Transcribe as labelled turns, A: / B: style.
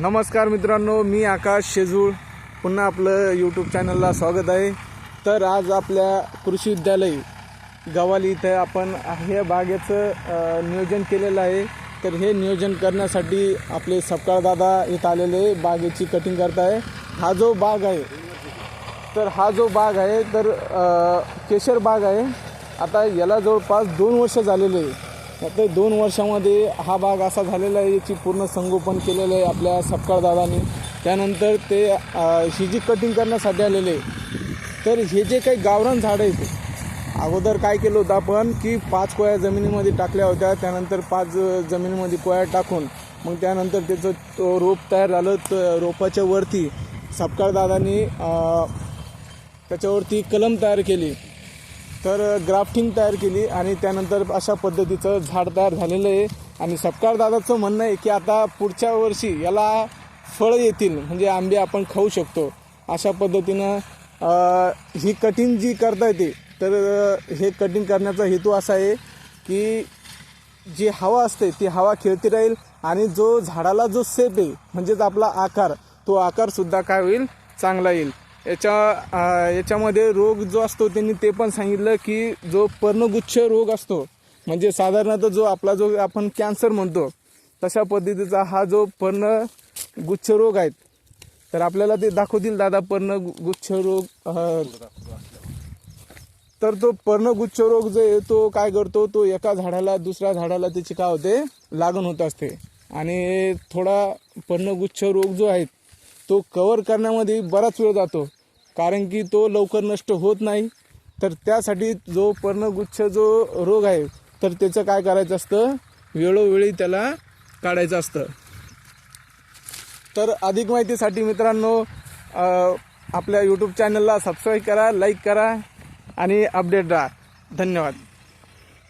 A: नमस्कार मित्रांनो मी आकाश शेजूळ. पुन्हा आपलं यूट्यूब चॅनलला स्वागत आहे. तर आज आपल्या कृषी विद्यालय गवाली इथं आपण हे बागेचं नियोजन केलेलं आहे. तर हे नियोजन करण्यासाठी आपले सपकाळदादा इथं आलेले बागेची कटिंग करत आहे हा जो बाग आहे तर हा जो बाग आहे तर केशर बाग आहे. आता याला जवळपास दोन वर्ष झालेले आहे. आता दोन वर्षामध्ये हा भाग असा झालेला आहे याची पूर्ण संगोपन केलेलं आहे आपल्या सपकाळदादांनी त्यानंतर ते अ, ही जी कटिंग करण्यासाठी आलेले तर हे जे काही गावरान झाडं आहेत अगोदर काय केलं होतं आपण की पाच कोया जमिनीमध्ये टाकल्या होत्या त्यानंतर पाच जमिनीमध्ये कोया टाकून मग त्यानंतर त्याचं तो रोप तयार झालं तर रोपाच्या वरती सपकाळ दादानी त्याच्यावरती कलम तयार केली. तर ग्राफ्टिंग तयार केली आणि त्यानंतर अशा पद्धतीचं झाड तयार झालेलं आहे. आणि सपकाळ दादाचं म्हणणं आहे की आता पुढच्या वर्षी याला फळं येतील म्हणजे आंबे आपण खाऊ शकतो. अशा पद्धतीनं ही कटिंग जी करता येते तर हे कटिंग करण्याचा हेतू असा आहे की जी हवा असते ती हवा खेळती राहील आणि जो झाडाला जो सेप आहे म्हणजेच आपला आकार तो आकारसुद्धा काय होईल? चांगला येईल. याच्या याच्यामध्ये रोग जो असतो त्यांनी ते पण सांगितलं की जो पर्णगुच्छ रोग असतो म्हणजे साधारणतः जो आपला जो आपण कॅन्सर म्हणतो तशा पद्धतीचा हा जो पर्णगुच्छ रोग आहेत. तर आपल्याला ते दाखवतील दादा पर्णगुच्छ रोग तर तो पर्णगुच्छ रोग जो आहे तो काय करतो? तो एका झाडाला दुसऱ्या झाडाला त्याची काय होते? लागण होत असते. आणि थोडा पर्णगुच्छ रोग जो आहे तो कवर करण्यामध्ये बराच वेळ जातो. कारण की तो लवकर नष्ट होत नाही. तर त्यासाठी जो पर्णगुच्छ जो रोग आहे तर त्याचं काय करायचं असतं? वेळोवेळी त्याला काढायचं असतं. तर अधिक माहितीसाठी मित्रांनो आपल्या यूट्यूब चॅनलला सबस्क्राईब करा लाईक करा आणि अपडेट राहा. धन्यवाद.